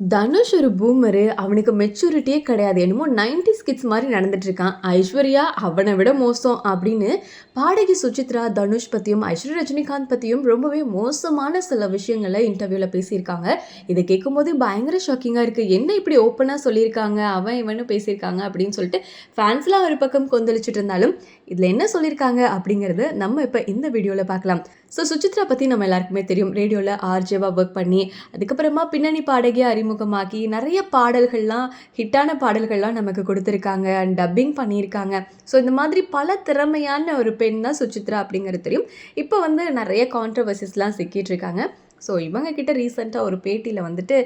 தனுஷ் ஒரு பூமரு அவனுக்கு மெச்சூரிட்டியே கிடையாது. என்னமோ 90s கிட்ஸ் மாதிரி நடந்துட்டுருக்கான் ஐஸ்வர்யா அவனை விட மோசம் அப்படின்னு பாடகி சுசித்ரா தனுஷ் பற்றியும் ஐஸ்வர்யா ரஜினிகாந்த் பற்றியும் ரொம்பவே மோசமான சில விஷயங்களை இன்டர்வியூவில் பேசியிருக்காங்க. இதை கேட்கும்போது பயங்கர ஷாக்கிங்காக இருக்குது என்ன இப்படி ஓப்பனாக சொல்லியிருக்காங்க? அவன் இவனு பேசியிருக்காங்க அப்படின்னு சொல்லிட்டு ஃபேன்ஸ்லாம் ஒரு பக்கம் கொந்தளிச்சுட்டு இருந்தாலும் இதில் என்ன சொல்லியிருக்காங்க அப்படிங்கிறது நம்ம இப்போ இந்த வீடியோவில் பார்க்கலாம். ஸோ சுசித்ரா பற்றி நம்ம எல்லாருக்குமே தெரியும். ரேடியோவில் ஆர்ஜேவாக ஒர்க் பண்ணி அதுக்கப்புறமா பின்னணி பாடகியை அறிமுகமாக்கி நிறைய பாடல்கள்லாம் ஹிட்டான பாடல்கள்லாம் நமக்கு கொடுத்துருக்காங்க அண்ட் டப்பிங் பண்ணியிருக்காங்க. ஸோ இந்த மாதிரி பல திறமையான ஒரு பெண் தான் சுசித்ரா அப்படிங்கிறது தெரியும். இப்போ வந்து நிறைய கான்ட்ரவர்சிஸ்லாம் சிக்கிட்டு இருக்காங்க. ஸோ இவங்க கிட்ட ரீசெண்டாக ஒரு பேட்டியில் வந்துட்டு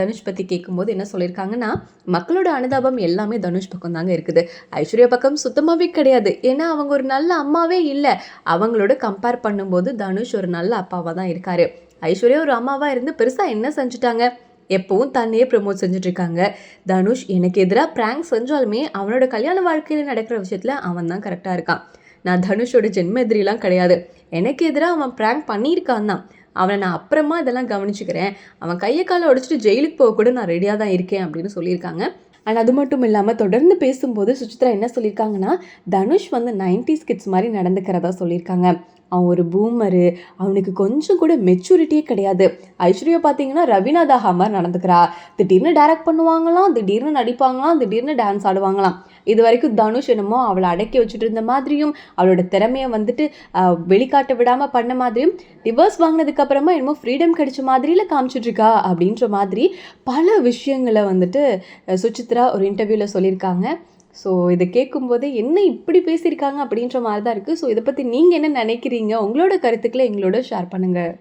தனுஷ் பற்றி கேட்கும்போது என்ன சொல்லியிருக்காங்கன்னா மக்களோட அனுதாபம் எல்லாமே தனுஷ் பக்கம் தாங்க இருக்குது. ஐஸ்வர்யா பக்கம் சுத்தமாகவே கிடையாது. ஏன்னா அவங்க ஒரு நல்ல அம்மாவே இல்லை. அவங்களோட கம்பேர் பண்ணும்போது தனுஷ் ஒரு நல்ல அப்பாவாக தான் இருக்கார். ஐஸ்வர்யா ஒரு அம்மாவாக இருந்து பெருசாக என்ன செஞ்சுட்டாங்க? எப்பவும் தன்னையே ப்ரமோட் செஞ்சுட்ருக்காங்க. தனுஷ் எனக்கு எதிராக ப்ராங்க் செஞ்சாலுமே அவனோட கல்யாண வாழ்க்கையில் நடக்கிற விஷயத்தில் அவன் தான் கரெக்டாக இருக்கான். நான் தனுஷோட ஜென்ம எதிரிலாம் கிடையாது. எனக்கு எதிராக அவன் ப்ராங்க் பண்ணியிருக்கான் தான். அவனை நான் அப்புறமா இதெல்லாம் கவனிச்சுக்கிறேன். அவன் கையை காலை உடைச்சிட்டு ஜெயிலுக்கு போக கூட நான் ரெடியாக தான் இருக்கேன் அப்படின்னு சொல்லியிருக்காங்க. அண்ட் அது மட்டும் இல்லாமல் தொடர்ந்து பேசும்போது சுசித்ரா என்ன சொல்லியிருக்காங்கன்னா தனுஷ் வந்து 90s கிட்ஸ் மாதிரி நடந்துக்கிறதா சொல்லியிருக்காங்க. அவன் ஒரு பூமரு அவனுக்கு கொஞ்சம் கூட மெச்சூரிட்டியே கிடையாது. ஐஸ்வர்யா பார்த்தீங்கன்னா ரவீனா தாஹா மாதிரி நடந்துக்கிறா. திடீர்னு டைரக்ட் பண்ணுவாங்களாம் திடீர்னு நடிப்பாங்களாம் திடீர்னு டான்ஸ் ஆடுவாங்களாம். இது வரைக்கும் தனுஷ் என்னமோ அவளை அடக்கி வச்சுட்டு இருந்த மாதிரியும் அவளோட திறமையை வந்துட்டு வெளிக்காட்ட விடாமல் பண்ண மாதிரியும் டிவர்ஸ் வாங்கினதுக்கப்புறமா என்னமோ ஃப்ரீடம் கிடைச்ச மாதிரியில் காமிச்சிட்ருக்கா அப்படின்ற மாதிரி பல விஷயங்களை வந்துட்டு சுச்சித்ரா சுசித்ரா ஒரு இன்டர்வியூவில் சொல்லியிருக்காங்க. ஸோ இதை கேட்கும்போது என்ன இப்படி பேசியிருக்காங்க அப்படின்ற மாதிரி தான் இருக்குது ஸோ இதை பற்றி நீங்கள் என்ன நினைக்கிறீங்க? உங்களோட கருத்துக்களை எங்களோட ஷேர் பண்ணுங்கள்